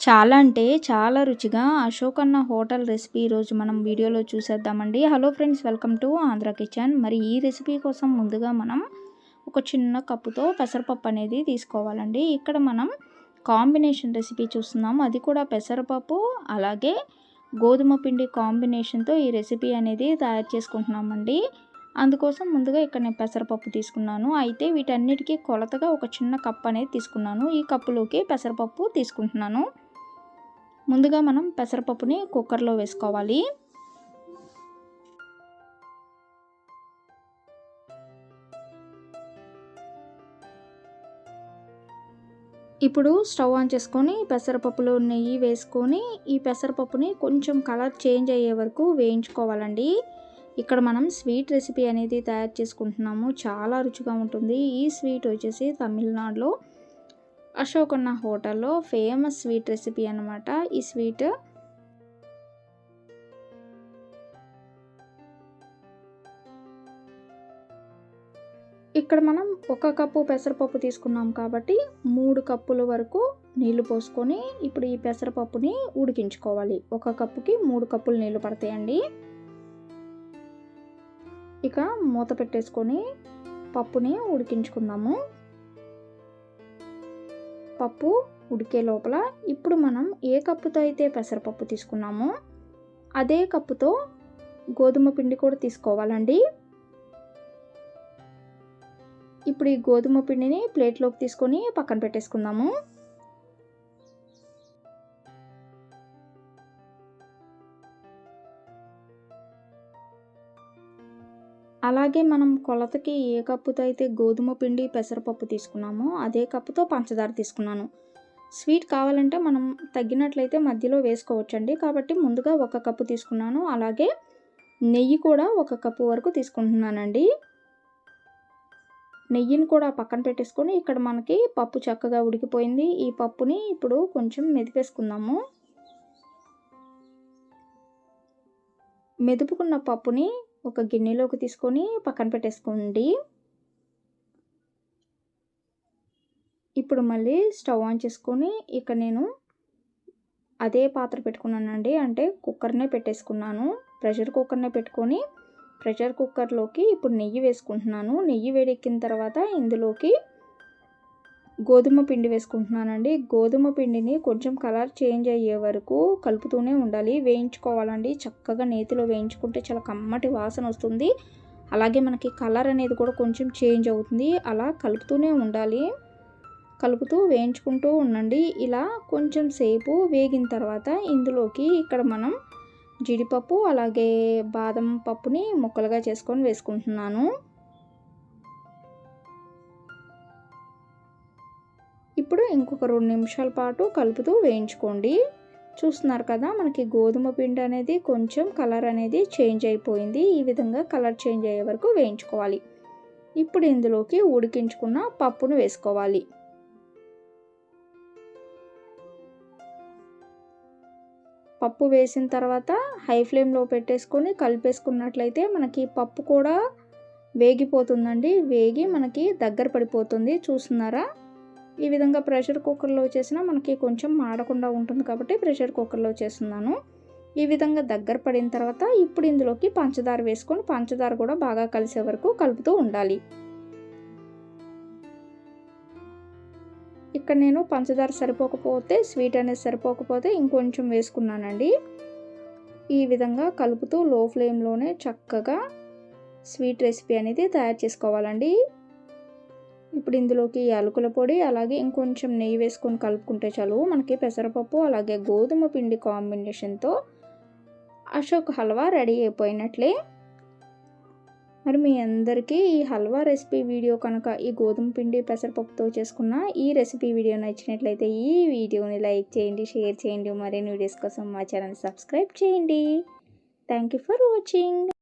చాలా అంటే చాలా రుచిగా అశోక్ అన్న హోటల్ రెసిపీ ఈరోజు మనం వీడియోలో చూసేద్దామండి. Hello friends welcome to Andhra kitchen. మరి ఈ రెసిపీ కోసం ముందుగా మనం ఒక చిన్న కప్పుతో పెసరపప్పు అనేది తీసుకోవాలండి. ఇక్కడ మనం కాంబినేషన్ రెసిపీ చూస్తున్నాం. అది కూడా పెసరపప్పు అలాగే గోధుమ పిండి కాంబినేషన్తో ఈ రెసిపీ అనేది తయారు చేసుకుంటున్నామండి. అందుకోసం ముందుగా ఇక్కడ నేను పెసరపప్పు తీసుకున్నాను. అయితే వీటన్నిటికీ కొలతగా ఒక చిన్న కప్ అనేది తీసుకున్నాను. ఈ కప్పులోకి పెసరపప్పు తీసుకుంటున్నాను. ముందుగా మనం పెసరపప్పుని కుక్కర్లో వేసుకోవాలి. ఇప్పుడు స్టవ్ ఆన్ చేసుకొని పెసరపప్పులో నెయ్యి వేసుకొని ఈ పెసరపప్పుని కొంచెం కలర్ చేంజ్ అయ్యే వరకు వేయించుకోవాలండి. ఇక్కడ మనం స్వీట్ రెసిపీ అనేది తయారు చేసుకుంటున్నాము. చాలా రుచిగా ఉంటుంది. ఈ స్వీట్ వచ్చేసి తమిళనాడులో అశోకన్న హోటల్లో ఫేమస్ స్వీట్ రెసిపీ అనమాట ఈ స్వీట్ ఇక్కడ మనం ఒక కప్పు పెసరపప్పు తీసుకున్నాం కాబట్టి మూడు కప్పుల వరకు నీళ్ళు పోసుకొని ఇప్పుడు ఈ పెసరపప్పుని ఉడికించుకోవాలి. ఒక కప్పుకి మూడు కప్పులు నీళ్ళు పడతాయండి. ఇక మూత పెట్టేసుకొని పప్పుని ఉడికించుకుందాము. పప్పు ఉడికే లోపల ఇప్పుడు మనం ఏ కప్పుతో అయితే పెసరపప్పు తీసుకున్నామో అదే కప్పుతో గోధుమ పిండి కూడా తీసుకోవాలండి. ఇప్పుడు ఈ గోధుమ పిండిని ప్లేట్లోకి తీసుకొని పక్కన పెట్టేసుకుందాము. అలాగే మనం కొలతకి ఏ కప్పుతో అయితే గోధుమ పిండి పెసరపప్పు తీసుకున్నామో అదే కప్పుతో పంచదార తీసుకున్నాను. స్వీట్ కావాలంటే మనం తగ్గినట్లయితే మధ్యలో వేసుకోవచ్చండి. కాబట్టి ముందుగా ఒక కప్పు తీసుకున్నాను. అలాగే నెయ్యి కూడా ఒక కప్పు వరకు తీసుకుంటున్నానండి. నెయ్యిని కూడా పక్కన పెట్టేసుకొని ఇక్కడ మనకి పప్పు చక్కగా ఉడికిపోయింది. ఈ పప్పుని ఇప్పుడు కొంచెం మెదిపేసుకుందాము. మెదుపుకున్న పప్పుని ఒక గిన్నెలోకి తీసుకొని పక్కన పెట్టేసుకోండి. ఇప్పుడు మళ్ళీ స్టవ్ ఆన్ చేసుకొని ఇక నేను అదే పాత్ర పెట్టుకున్నానండి. అంటే కుక్కర్నే పెట్టేసుకున్నాను. ప్రెషర్ కుక్కర్నే పెట్టుకొని ప్రెషర్ కుక్కర్లోకి ఇప్పుడు నెయ్యి వేసుకుంటున్నాను. నెయ్యి వేడెక్కిన తర్వాత ఇందులోకి గోధుమ పిండి వేసుకుంటున్నానండి. గోధుమ పిండిని కొంచెం కలర్ చేంజ్ అయ్యే వరకు కలుపుతూనే ఉండాలి. వేయించుకోవాలండి. చక్కగా నేతిలో వేయించుకుంటే చాలా కమ్మటి వాసన వస్తుంది. అలాగే మనకి కలర్ అనేది కూడా కొంచెం చేంజ్ అవుతుంది. అలా కలుపుతూనే ఉండాలి. కలుపుతూ వేయించుకుంటూ ఉండండి. ఇలా కొంచెం సేపు వేగిన తర్వాత ఇందులోకి ఇక్కడ మనం జీడిపప్పు అలాగే బాదం పప్పుని ముక్కలుగా చేసుకొని వేసుకుంటున్నాను. ఇప్పుడు ఇంకొక రెండు నిమిషాల పాటు కలుపుతూ వేయించుకోండి. చూస్తున్నారు కదా మనకి గోధుమ పిండి అనేది కొంచెం కలర్ అనేది చేంజ్ అయిపోయింది. ఈ విధంగా కలర్ చేంజ్ అయ్యే వరకు వేయించుకోవాలి. ఇప్పుడు ఇందులోకి ఉడికించుకున్న పప్పును వేసుకోవాలి. పప్పు వేసిన తర్వాత హై ఫ్లేమ్లో పెట్టేసుకొని కలిపేసుకున్నట్లయితే మనకి పప్పు కూడా వేగిపోతుందండి. వేగి మనకి దగ్గర పడిపోతుంది. చూస్తున్నారా? ఈ విధంగా ప్రెషర్ కుక్కర్లో చేసినా మనకి కొంచెం మాడకుండా ఉంటుంది కాబట్టి ప్రెషర్ కుక్కర్లో చేస్తున్నాను. ఈ విధంగా దగ్గర పడిన తర్వాత ఇప్పుడు ఇందులోకి పంచదార వేసుకొని పంచదార కూడా బాగా కలిసే వరకు కలుపుతూ ఉండాలి. ఇక్కడ నేను పంచదార సరిపోకపోతే స్వీట్ అనేది సరిపోకపోతే ఇంకొంచెం వేసుకున్నానండి. ఈ విధంగా కలుపుతూ లో ఫ్లేమ్లోనే చక్కగా స్వీట్ రెసిపీ అనేది తయారు చేసుకోవాలండి. ఇప్పుడు ఇందులోకి యాలకుల పొడి అలాగే ఇంకొంచెం నెయ్యి వేసుకొని కలుపుకుంటే చాలు. మనకి పెసరపప్పు అలాగే గోధుమ పిండి కాంబినేషన్తో అశోక్ హల్వా రెడీ అయిపోయినట్లే. మరి మీ అందరికీ ఈ హల్వా రెసిపీ వీడియో కనుక ఈ గోధుమ పిండి పెసరపప్పుతో చేసుకున్న ఈ రెసిపీ వీడియో నచ్చినట్లయితే ఈ వీడియోని లైక్ చేయండి షేర్ చేయండి. మరిన్ని వీడియోస్ కోసం మా ఛానల్ సబ్స్క్రైబ్ చేయండి. Thank you for watching